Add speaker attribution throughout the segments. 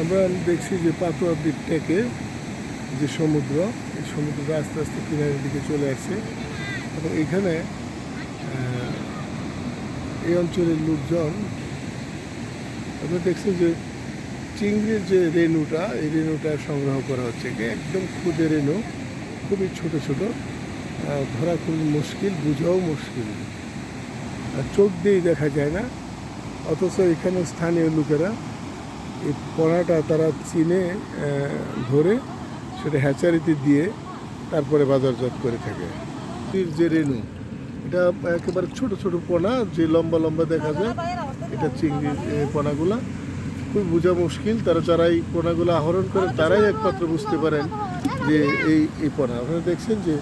Speaker 1: আমরা দেখছি যে পাতুয়া দ্বীপ থেকে যে সমুদ্র, এই সমুদ্রটা আস্তে আস্তে কিনারের দিকে চলে আসছে। এবং এখানে এই অঞ্চলের লোকজন, আপনারা দেখছেন যে চিংড়ির যে রেণুটা, এই রেণুটা সংগ্রহ করা হচ্ছে। একদম ক্ষুদে রেণু, খুবই ছোট ছোট। ধরা খুবই মুশকিল, বোঝাও মুশকিল। চোখ দিয়েই দেখা যায় না। অথচ এখানে স্থানীয় লোকেরা এই পড়াটা তারা চিনে ধরে সেটা হ্যাচারিতে দিয়ে তারপরে বাজারজাত করে থাকে। যে রেণু এটা একেবারে ছোট ছোট পোনা যে লম্বা লম্বা দেখা যায় এটা চিংড়ির এ, পোনাগুলা খুব বোঝা মুশকিল তারা যারা এই পোনাগুলো আহরণ করে তারাই একমাত্র বুঝতে পারেন যে এই এই পোনা আপনারা দেখছেন যে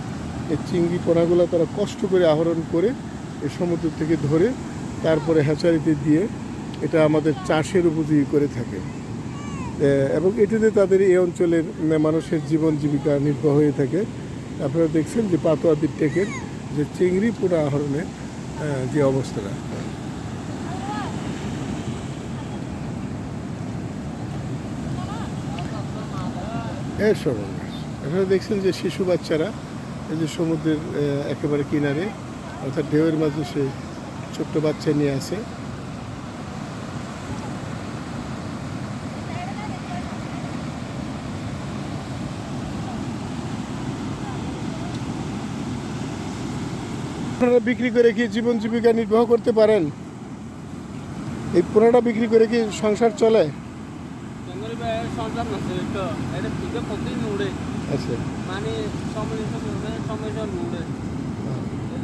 Speaker 1: এই চিংড়ি পোনাগুলো তারা কষ্ট করে আহরণ করে এই সমুদ্র থেকে ধরে তারপরে হ্যাচারিতে দিয়ে এটা আমাদের চাষের উপযোগী করে থাকে। এবং এটিতে তাদের এই অঞ্চলের মানুষের জীবন জীবিকা নির্বাহ হয়ে থাকে। আপনারা দেখছেন যে পাতোয়া টেকের যে চিংড়ি পোনা আহরণের যে অবস্থাটা। এর সর্বনাশ এখানে দেখছেন যে শিশু বাচ্চারা এই যে সমুদ্রের একেবারে কিনারে, অর্থাৎ ঢেউয়ের মাঝে সে ছোট্ট বাচ্চা নিয়ে আসে। আপনারা বিক্রি করে কি জীবন জীবিকা নির্বাহ করতে পারেন? এই পোনাটা বিক্রি করে কি সংসার চলে? আচ্ছা।,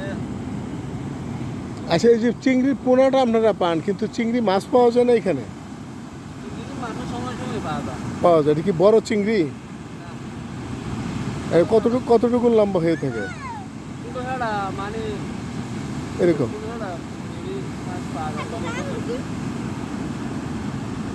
Speaker 2: হ্যাঁ।
Speaker 1: আচ্ছা। এই যে চিংড়ির পোনাটা আপনারা পান কিন্তু চিংড়ি মাছ পাওয়া যায় না এখানে? পাওয়া যায়। কি বড় চিংড়ি? কতটুকু কতটুকু লম্বা হয়ে থাকে?
Speaker 2: মানে
Speaker 1: এরকম